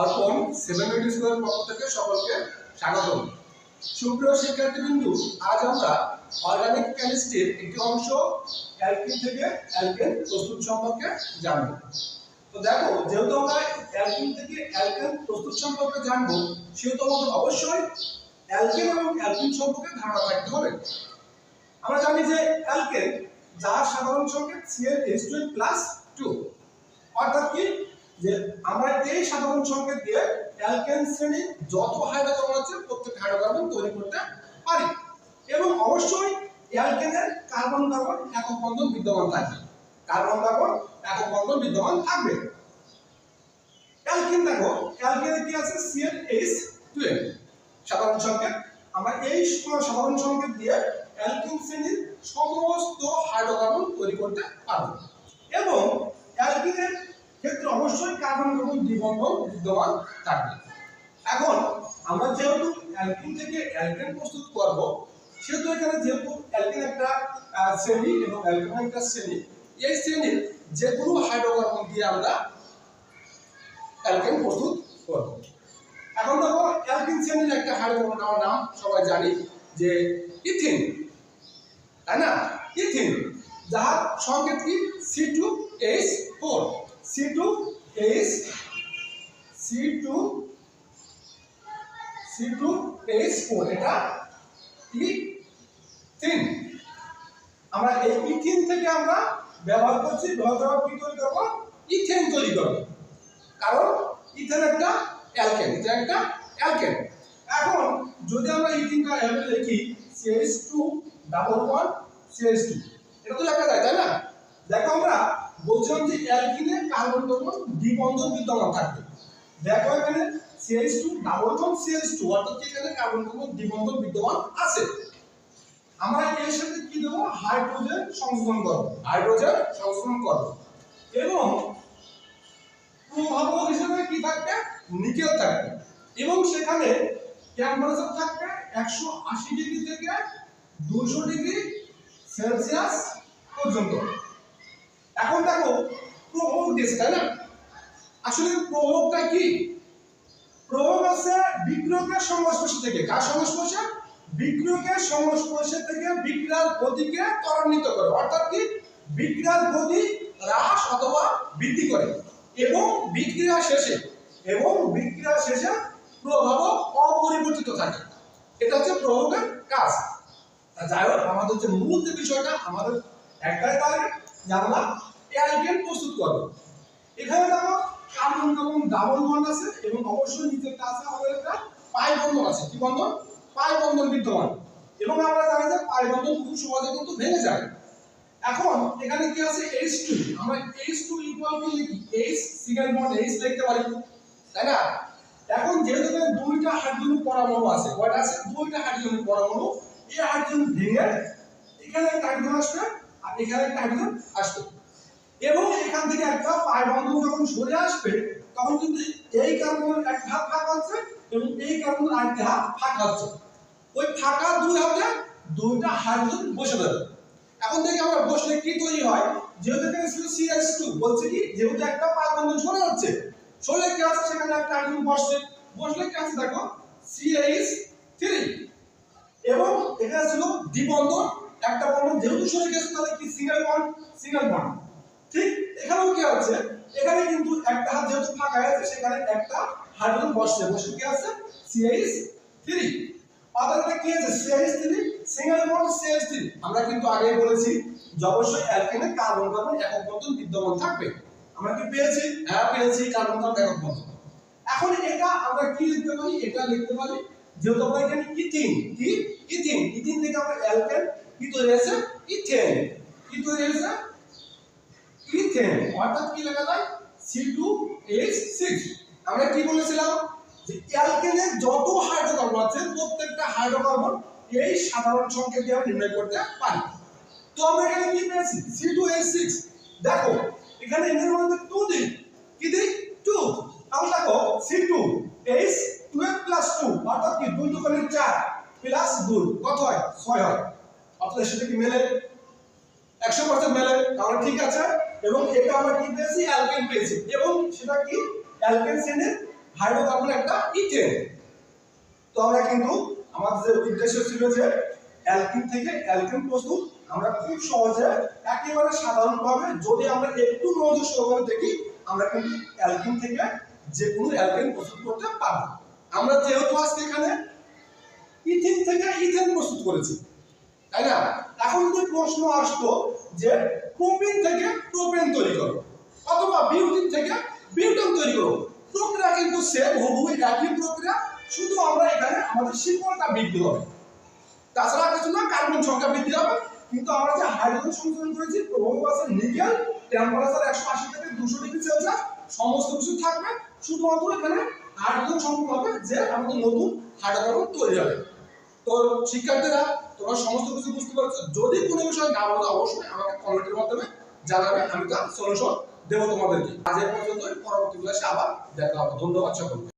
অর্পণ seven eight স্কুলের পক্ষ থেকে সকলকে স্বাগতম। সুপ্রিয় শিক্ষার্থীবৃন্দু, আজ আমরা অর্গানিক কেমিস্ট্রির একটি অংশ অ্যালকিন থেকে অ্যালকেন প্রস্তুত সম্পর্কে জানব। তো দেখো, যেহেতু আমরা অ্যালকিন থেকে অ্যালকেন প্রস্তুত সম্পর্কে জানব, সেহেতু আমাদের অবশ্যই অ্যালকেন এবং অ্যালকিন সম্পর্কে ধারণা থাকতে হবে। আমরা জানি যে অ্যালকেন যার সাধারণ সংকেত ClH2 প্লাস টু অর্থাৎ কি? যে আমরা এই সাধারণ সংকেত দিয়ে অ্যালকেন শ্রেণির যত হাইড্রোকার্বন আছে প্রত্যেক হাইড্রোকার্বন তৈরি করতে পারি। এবং অবশ্যই অ্যালকেনের কার্বন কার্বন একক বন্ধন বিদ্যমান থাকবে। কার্বন কার্বন একক বন্ধন বিদ্যমান থাকবে। অ্যালকেন দেখো, অ্যালকেনে কি আছে? ClH12 সাধারণ সংকেত। আমরা এই সাধারণ সংকেত দিয়ে অ্যালকিন শ্রেণির সমস্ত হাইড্রোকার্বন তৈরি করতে পারব। এবং অবশ্যই কার্বন কার্বন দ্বিবন্ধন বিদ্যমান থাকবে। এখন আমরা যেহেতু অ্যালকিন থেকে অ্যালকেন প্রস্তুত করব, সেহেতু এখানে যেহেতু অ্যালকিন একটা শ্রেণি এবং অ্যালকেন একটা শ্রেণি, এই শ্রেণির যে কোনো হাইড্রোকার্বন দিয়ে আমরা অ্যালকেন প্রস্তুত করব। এখন দেখো অ্যালকিন শ্রেণির একটা হাইড্রোকার্বন আমার নাম সবাই জানি, যে ইথিন তাই না? ইথিন যার সংকেত কি? C two H four C two H C two C two H four এটা ইথিন আমরা এই ইথিন থেকে আমরা ব্যবহার করছি ব্যবহার করার কি তৈরি করব? ইথেন তৈরি করব। কারণ ইথেন একটা অ্যালকেন ইথেন একটা অ্যালকেন এখন যদি আমরা ইথিনটা এভাবে লিখি CH two double one CH two এটা তো লেখা যায়, তাই না? দেখো আমরা বলছিলাম যে অ্যালকিনে কার্বন কার্বন দ্বিবন্ধন বিদ্যমান থাকবে। দেখো এখানে CH two double one CH two অর্থাৎ এখানে কার্বন কার্বন দ্বিবন্ধন বিদ্যমান আছে? আমরা এর সাথে কি দেবো? হাইড্রোজেন সংযোজন করব। হাইড্রোজেন সংযোজন করব। এবং প্রভাবক হিসেবে কি থাকবে? নিকেল থাকবে। এবং সেখানে টেম্পারেচার থাকবে একশো আশি ডিগ্রি থেকে দুশো ডিগ্রি সেলসিয়াস পর্যন্ত। এখন দেখো প্রভাবক দিয়েছে তাই না? আসলে প্রভাবকটা কি? প্রভাব আছে বিক্রিয়কের সংস্পর্শ থেকে। কার সংস্পর্শে? বিক্রিয়কের সংস্পর্শে থেকে বিক্রিয়ার গতিকে ত্বরান্বিত করে। অর্থাৎ কি? বিক্রিয়ার গতি হ্রাস অথবা বৃদ্ধি করে। এবং বিক্রিয়া শেষে, এবং বিক্রিয়া শেষে প্রভাবক অপরিবর্তিত থাকে। এটা হচ্ছে প্রভাবকের কাজ। যাই হোক, আমাদের যে মূল যে বিষয়টা, আমাদের একটাই টার্গেট আমরা অ্যালকেন প্রস্তুত করব এখানে দেখো কার্বন কার্বন ডাবল বন্ড আছে এবং অবশ্যই নিচেরটা আছে, আমাদের একটা পাই বন্ধন আছে। কি বন্ধন? পাই বন্ধন বিদ্যমান। এবং আমরা জানি যে পাই বন্ধন খুব সহজে কিন্তু ভেঙে যায়। এখন এখানে কি আছে? H2 আমরা H2 ইকুয়াল টু লিখি? H সিঙ্গেল বন্ড H লিখতে পারি। তাই না? এখন যেহেতু এখানে দুইটা হাইড্রোজেন পরমাণু আছে, কয়টা আছে? দুইটা হাইড্রোজেন পরমাণু। এই হাইড্রোজেন ভেঙে এখানে একটা হাইড্রোজেন আসবে এখানে একটা হাইড্রোজেন আসবে। এবং এখান থেকে একটা পাই বন্ধন যখন সরে আসবে, তখন কিন্তু এই কার্বনের এক হাত ফাঁকা হচ্ছে এবং এই কার্বনের আরেকটি হাত ফাঁকা হচ্ছে। ওই ফাঁকা দুই হাতে দুইটা হাইড্রোজেন বসে যাবে। এখন থেকে আমরা বসলে কি তৈরি হয়? যেহেতু এখানে ছিল সিএস টু বলছে কি? যেহেতু একটা পাই বন্ধন সরে যাচ্ছে সরে কি আছে? সেখানে একটা হাইড্রোজেন বসছে। বসলে কি আছে? দেখো CH3 এবং এখানে ছিল দ্বিবন্ধন একটা বন্ধন যেহেতু সরে গেছে, তাহলে কি সিঙ্গেল বন্ড সিঙ্গেল বন্ড ঠিক এখানেও কি আছে? এখানে কিন্তু একটা হাত যেহেতু ফাঁকা আছে, সেখানে একটা হাইড্রোজেন বসছে। বসে কি আছে? CH3 অর্থাৎ এটা কি আছে? CH3 সিঙ্গেল বন্ড CH3 আমরা কিন্তু আগেই বলেছি যে অবশ্যই অ্যালকেনে কার্বন কার্বন একক বন্ধন বিদ্যমান থাকবে। আমরা কি পেয়েছি? হ্যাঁ পেয়েছি কার্বন কার্বন একক বন্ধন। এখন এটা আমরা কি লিখতে পারি? এটা লিখতে পারি যেহেতু আমরা এখানে ইথিন, কি? ইথিন। ইথিন থেকে আমরা অ্যালকেন কি তৈরি হয়েছে? ইথেন। কি তৈরি হয়েছে? ইথেন। অর্থাৎ কি লেখা যায়? C2H6 আমরা কি বলেছিলাম? যে অ্যালকেনের যত হাইড্রোকার্বন আছে, প্রত্যেকটা হাইড্রোকার্বন এই সাধারণ সংকেত দিয়ে আমরা নির্ণয় করতে পারি। তো আমরা এখানে কি পেয়েছি? C2H6 দেখো, এখানে এর মধ্যে টু দিই। কি দিই? টু তাহলে দেখো C2 H 12 প্লাস টু অর্থাৎ কি? 2 দুগুণে 4 প্লাস 2 কত হয়? ছয় হয়। অর্থাৎ সাথে কি মেলে? একশো পার্সেন্ট মেলে, তাহলে ঠিক আছে। এবং এটা আমরা কি পেয়েছি? অ্যালকেন পেয়েছি। এবং সেটা কি? অ্যালকেন শ্রেণির হাইড্রোকার্বন একটা ইথেন। তো আমরা কিন্তু আমাদের যে উদ্দেশ্য ছিল যে অ্যালকিন থেকে অ্যালকিন প্রস্তুত আমরা খুব সহজে একেবারে সাধারণভাবে যদি আমরা একটু মনোযোগ সহকারে দেখি, আমরা কিন্তু অ্যালকিন থেকে যে কোনো অ্যালকিন প্রস্তুত করতে পারব। আমরা যেহেতু আজকে এখানে ইথিন থেকে ইথেন প্রস্তুত করেছি। তাই না? এখন যদি প্রশ্ন আসতো যে প্রোপিন থেকে প্রোপেন তৈরি করো, অথবা বিউটিন থেকে বিউটেন তৈরি করো, প্রক্রিয়া কিন্তু সেম হুবহু একই প্রক্রিয়া, শুধু আমরা এখানে আমাদের শিকড়টা বৃদ্ধি হবে। তাছাড়া কিছু না কার্বন সংখ্যা বৃদ্ধি হবে, কিন্তু আমরা যে হাইড্রোজেন সংযোজন করেছি প্রভাব আছে নিকেল টেম্পারেচার একশো আশি থেকে দুশো ডিগ্রি সেলসিয়াস সমস্ত কিছু থাকবে, শুধুমাত্র এখানে হাইড্রোজেন সংযোগ হবে, যে আমাদের নতুন হাইড্রোকার্বন তৈরি হবে। তো শিক্ষার্থীরা তোমরা সমস্ত কিছু বুঝতে পারছ। যদি কোনো বিষয় না বলো অবশ্যই আমাকে কমেন্টের মাধ্যমে জানাবে, আমি তার সলিউশন দেবো তোমাদেরকে। আজ পর্যন্ত পরবর্তী ক্লাসে আবার দেখা হবে। ধন্যবাদ সকলকে।